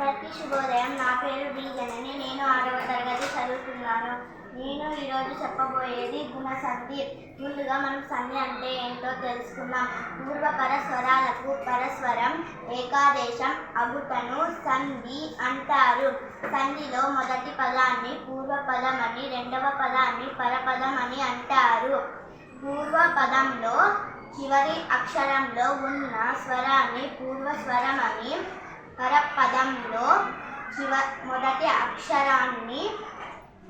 అందరికీ శుభోదయం. నా పేరు బి జనని నేను ఆరవ తరగతి చదువుతున్నాను. నేను ఈరోజు చెప్పబోయేది గుణ సంధి ముందుగా మనం సంధి అంటే ఏంటో తెలుసుకుందాం. పూర్వపర స్వరాలకు పరస్వరం ఏకాదేశం అగుటను సంధి అంటారు. సంధిలో మొదటి పదాన్ని పూర్వపదం అని రెండవ పదాన్ని పరపదం అని అంటారు. పూర్వ పదంలో చివరి అక్షరంలో ఉన్న స్వరాన్ని పూర్వ స్వరం అని చివ మొదటి అక్షరాన్ని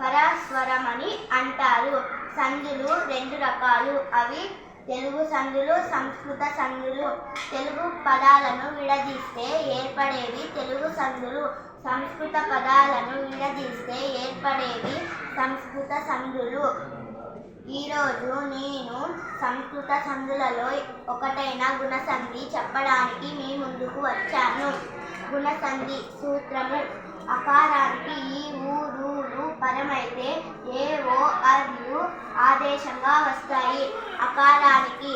పరాస్వరం అని అంటారు. సంధులు రెండు రకాలు. అవి తెలుగు సంధులు సంస్కృత సంధులు. తెలుగు పదాలను విడదీస్తే ఏర్పడేవి తెలుగు సంధులు. సంస్కృత పదాలను విడదీస్తే ఏర్పడేవి సంస్కృత సంధులు. ఈరోజు నేను సంస్కృత సంధులలో ఒకటైన గుణసంధి చెప్పడానికి మీ ముందుకు వచ్చాను. గుణసంధి సూత్రము అకారానికి ఈ ఊరు పరమైతే ఏ ఓ అర్లు ఆదేశంగా వస్తాయి. అకారానికి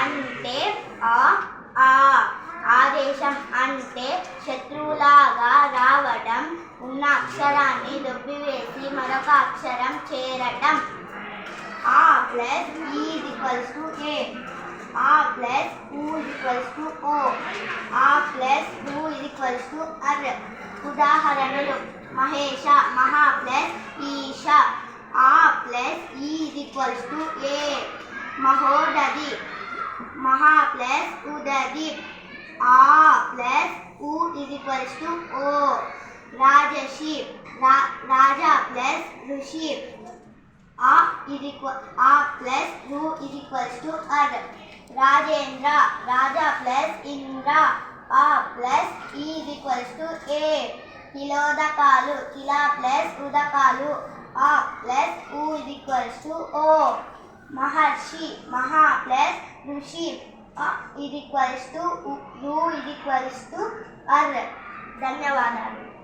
అంటే ఆ ఆ. ఆదేశం అంటే శత్రువులాగా రావడం ఉన్న అక్షరాన్ని దొబ్బివేసి మరొక అక్షరం చేరటం. ఆ ప్లస్ ఈ is equals ఆ ప్లస్ ఊ ఈక్వల్స్ టు ఓ. ఆ ప్లస్ ఊ is equals to అర్ ఉదాహరణలు మహేష మహా ప్లస్ ఈష ఆ ప్లస్ ఈ is equals to a మహోదది మహా ప్లస్ ఉదది ఆ ప్లస్ ఊ is equals to o రాజషి రా రాజా ప్లస్ ఋషి ఆ is equal ఆ ప్లస్ రు is equals to అర్ రాజేంద్ర రాజా ప్లస్ ఇంద్ర ఆ ప్లస్ ఏ? కిలోదకాలు కిలా ప్లస్ ఉదకాలు. ఆ ప్లస్ ఊ is టు ఓ. మహర్షి. మహా ప్లస్ ఋషి. ఇది is equals to అర్. ధన్యవాదాలు.